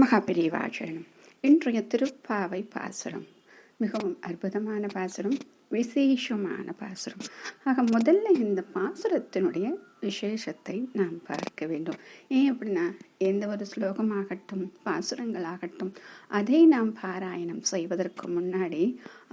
மகாபிரிவாச்சரணம் இன்றைய திருப்பாவை பாசுரம். மிகவும் அற்புதமான பாசுரம் விசேஷமான பாசுரம். ஆக முதல்ல இந்த பாசுரத்தினுடைய விசேஷத்தை நாம் பார்க்க வேண்டும். ஏன் அப்படின்னா எந்த ஒரு ஸ்லோகமாகட்டும் பாசுரங்களாகட்டும் அதை நாம் பாராயணம் செய்வதற்கு முன்னாடி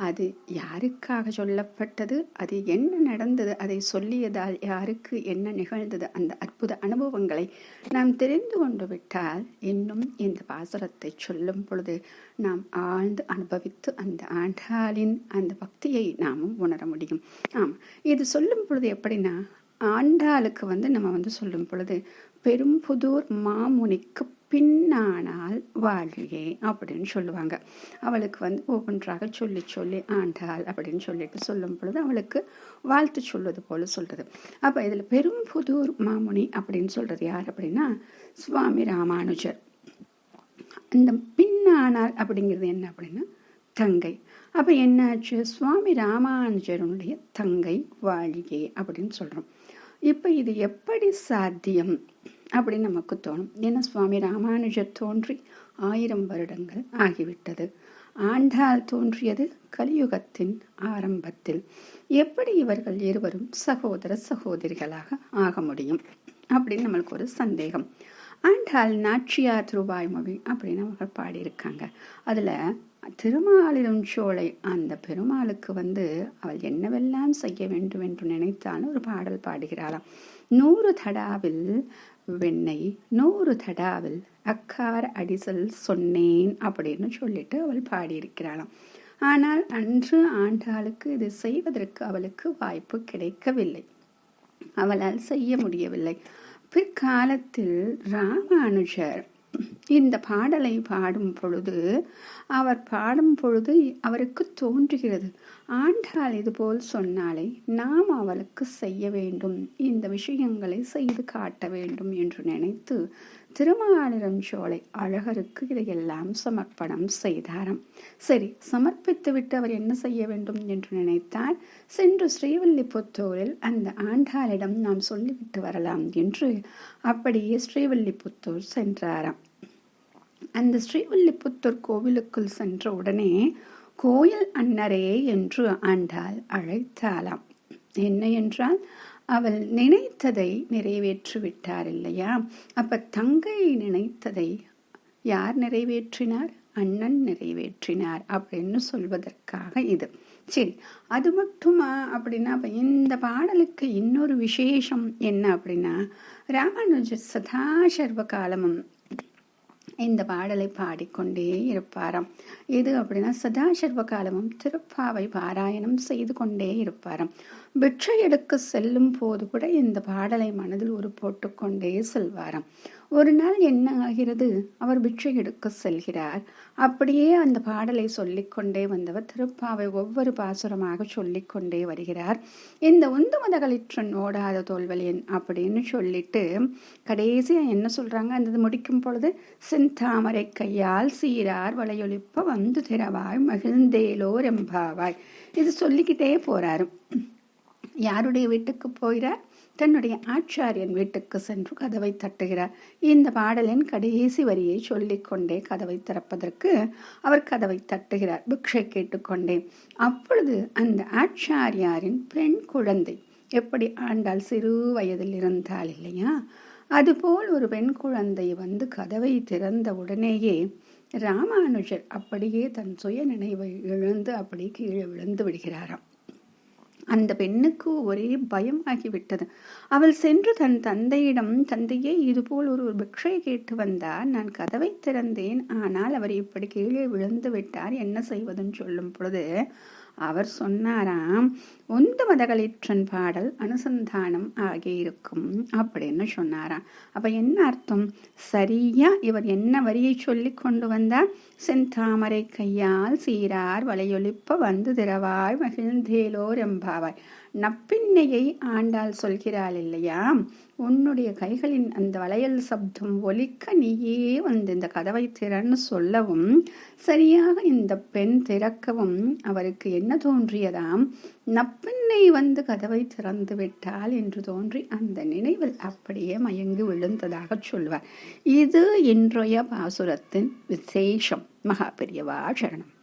அது யாருக்காக சொல்லப்பட்டது அது என்ன நடந்தது அதை சொல்லியதால் யாருக்கு என்ன நிகழ்ந்தது அந்த அற்புத அனுபவங்களை நாம் தெரிந்து கொண்டு விட்டால் இன்னும் இந்த பாசுரத்தை சொல்லும் பொழுது நாம் ஆழ்ந்து அனுபவித்து அந்த ஆண்டாளின் அந்த பக்தியை நாமும் உணர முடியும். ஆம் இது சொல்லும் பொழுது எப்படின்னா ஆண்டாளுக்கு வந்து நம்ம வந்து சொல்லும் பொழுது பெரும்புதூர் மாமுனிக்கு பின்னானால் வாழ்கே அப்படின்னு சொல்லுவாங்க. அவளுக்கு வந்து ஒவ்வொன்றாக சொல்லி சொல்லி ஆண்டாள் அப்படின்னு சொல்லிட்டு சொல்லும் பொழுது அவளுக்கு வாழ்த்து சொல்வது போல சொல்கிறது அப்போ இதில் பெரும்புதூர் மாமுனி அப்படின்னு சொல்கிறது யார் அப்படின்னா சுவாமி ராமானுஜர். அந்த பின்னானால் அப்படிங்கிறது என்ன அப்படின்னா தங்கை. அப்போ என்னாச்சு? சுவாமி ராமானுஜருடைய தங்கை வாழியே அப்படின்னு சொல்கிறோம் இப்போ இது எப்படி சாத்தியம் அப்படின்னு நமக்கு தோணும். ஏன்னா சுவாமி? ராமானுஜர் தோன்றி ஆயிரம் வருடங்கள் ஆகிவிட்டது. ஆண்டாள் தோன்றியது கலியுகத்தின் ஆரம்பத்தில். எப்படி இவர்கள் இருவரும் சகோதர சகோதரிகளாக ஆக முடியும் அப்படின்னு நம்மளுக்கு ஒரு சந்தேகம். ஆண்டாள் நாச்சியார் திருவாய்மொழி அப்படின்னு அவர்கள் பாடியிருக்காங்க. அதில் திருமாலிரும் சோலை அந்த பெருமாளுக்கு வந்து அவள் என்னவெல்லாம் செய்ய வேண்டும் என்று நினைத்தாலும் ஒரு பாடல் பாடுகிறாளாம். நூறு தடாவில் வெண்ணெய் நூறு தடாவில் அக்கார அடிசல் சொன்னேன் அப்படின்னு சொல்லிட்டு அவள் பாடியிருக்கிறாளாம். ஆனால் அன்று ஆண்டாளுக்கு இது செய்வதற்கு அவளுக்கு வாய்ப்பு கிடைக்கவில்லை. அவளால் செய்ய முடியவில்லை. பிற்காலத்தில் ராமானுஜர் இந்த பாடலை பாடும் பொழுது அவர் பாடும் பொழுது அவருக்கு தோன்றுகிறது. ஆண்டாள் இதுபோல் சொன்னாலே நாம் அவளுக்கு செய்ய வேண்டும். இந்த விஷயங்களை செய்து காட்ட வேண்டும் என்று நினைத்து திருமாலிரம் சோலை அழகருக்கு இதையெல்லாம் சமர்ப்பணம் செய்தாராம். சரி சமர்ப்பித்துவிட்டு அவர் என்ன செய்ய வேண்டும் என்று நினைத்தார்? சென்று ஸ்ரீவில்லிபுத்தூரில் அந்த ஆண்டாளிடம் நாம் சொல்லிவிட்டு வரலாம் என்று அப்படியே ஸ்ரீவில்லிபுத்தூர் சென்றாராம். அந்த ஸ்ரீவில்லிபுத்தூர் கோவிலுக்குள் சென்ற உடனே கோயில் அன்னரே என்று ஆண்டாள் அழைத்தாளாம். என்ன என்றால் அவள் நினைத்ததை நிறைவேற்றி விட்டார் இல்லையா அப்ப தங்கை நினைத்ததை யார் நிறைவேற்றினார்? அண்ணன் நிறைவேற்றினார் அப்படின்னு சொல்வதற்காக இது. சரி அது மட்டுமா அப்படின்னா இந்த பாடலுக்கு இன்னொரு விசேஷம் என்ன அப்படின்னா ராமானுஜர் சதா சர்வ காலமும் இந்த பாடலை பாடிக்கொண்டே இருப்பாராம். எது அப்படின்னா சதாசர்வ காலமும் திருப்பாவை பாராயணம் செய்து கொண்டே இருப்பாராம். பிட்சை எடுக்க செல்லும் போது கூட இந்த பாடலை மனதில் ஒரு போட்டுக்கொண்டே செல்வாராம். ஒரு நாள் என்ன ஆகிறது? அவர் பிட்சை எடுக்க செல்கிறார். அப்படியே அந்த பாடலை சொல்லிக்கொண்டே வந்தவர் திருப்பாவை ஒவ்வொரு பாசுரமாக சொல்லிக்கொண்டே வருகிறார். இந்த உந்து மதகளிற்றன் ஓடாத தோல்வலியன் அப்படின்னு சொல்லிட்டு கடைசியாக என்ன சொல்கிறாங்க அந்த முடிக்கும் பொழுது செந்தாமரை கையால் சீரார் வளையொலிப்ப வந்து திறவாய் மகிழ்ந்தேலோ ரெம்பாவாய் இது சொல்லிக்கிட்டே போகிறாரு யாருடைய வீட்டுக்கு போகிறார்? தன்னுடைய ஆச்சாரியன் வீட்டுக்கு சென்று கதவை தட்டுகிறார். இந்த பாடலின் கடைசி வரியை சொல்லிக்கொண்டே கதவை திறப்பதற்கு அவர் கதவை தட்டுகிறார். பிக்ஷை கேட்டுக்கொண்டே அப்பொழுது அந்த ஆச்சாரியாரின் பெண் குழந்தை எப்படி ஆண்டாள்? சிறு வயதில் இருந்தால் இல்லையா? அதுபோல் ஒரு பெண் குழந்தை வந்து கதவை திறந்த உடனேயே ராமானுஜர் அப்படியே தன் சுய நினைவை இழந்து அப்படி கீழே விழுந்து விடுகிறாராம். அந்த பெண்ணுக்கு ஒரே பயமாகிவிட்டது. அவள் சென்று தன் தந்தையிடம் தந்தையே இதுபோல் ஒரு பிக்ஷை கேட்டு வந்தார் நான் கதவை திறந்தேன். ஆனால் அவர் இப்படி கீழே விழுந்து விட்டார். என்ன செய்வதுன்னு சொல்லும் பொழுது அவர் சொன்னாராம் உந்து மதகளிற்றன் பாடல் அனுசந்தானம் ஆகியிருக்கும் அப்படின்னு சொன்னாராம். அப்ப என்ன அர்த்தம்? சரியா இவர் என்ன வரியை சொல்லி கொண்டு வந்தார்? செந்தாமரை கையால் சீரார் வலையொலிப்ப வந்து திரவாய் மகிழ்ந்தேலோர் ரெம்பாவாய் நப்பின்னையை ஆண்டாள் சொல்கிறாள் இல்லையா? உன்னுடைய கைகளின் அந்த வளையல் சப்தம் ஒலிக்க நீயே வந்து இந்த கதவை திறன்னு சொல்லவும் சரியாக இந்த பெண் திறக்கவும் அவருக்கு என்ன தோன்றியதாம்? நப்பின்னை வந்து கதவை திறந்து விட்டால் என்று தோன்றி அந்த நினைவில் அப்படியே மயங்கி விழுந்ததாக சொல்வார். இது இன்றைய பாசுரத்தின் விசேஷம். மகா பெரியவா சரணம்.